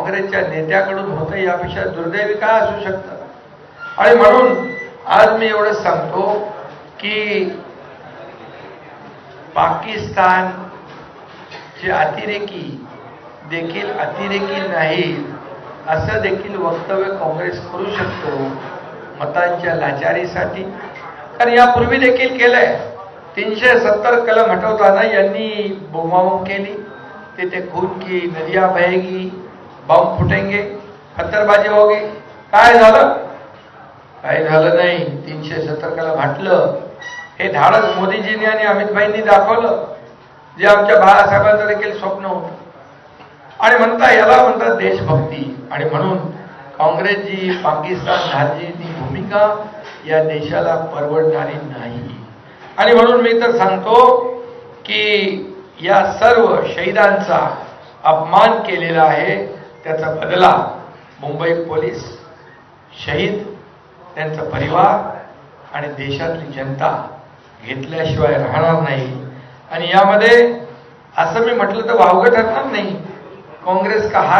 काँग्रेसच्या नेत्याकडून होतं यापेक्षा दुर्दैवी काय असू शकतं? आणि म्हणून आज मी एवढंच सांगतो की पाकिस्तान चे अतिरेकी देखील अतिरेकी नाही असं देखील वक्तव्य काँग्रेस करू शकतो मतांच्या लाचारीसाठी. कारण यापूर्वी देखील केलंय. तीनशे सत्तर कलम हटवताना यांनी बोमाबोम केली. तिथे खून की नदिया बहेगी बॉम्ब फुटेंगे पत्थरबाजी होगी। काय झालं? काय झालं नाही. तीनशे सतर्काला कलम हे धाडस मोदीजींनी आणि अमितभाईंनी दाखवलं. जे आमच्या बाळासाहेबांचं देखील स्वप्न होतं. आणि म्हणता याला म्हणतात देशभक्ती. आणि म्हणून काँग्रेस जी पाकिस्तान धारची भूमिका या देशाला परवडणारी नाही. आणि म्हणून मी तर सांगतो की या सर्व शहीदांचा अपमान केलेला आहे. त्याचा बदला मुंबई पोलीस शहीद त्यांचा परिवार आणि देशातली जनता घेतल्याशिवाय राहणार नाही. आणि यामध्ये असं मी म्हटलं तर वावगं ठरणार नाही. काँग्रेस का हात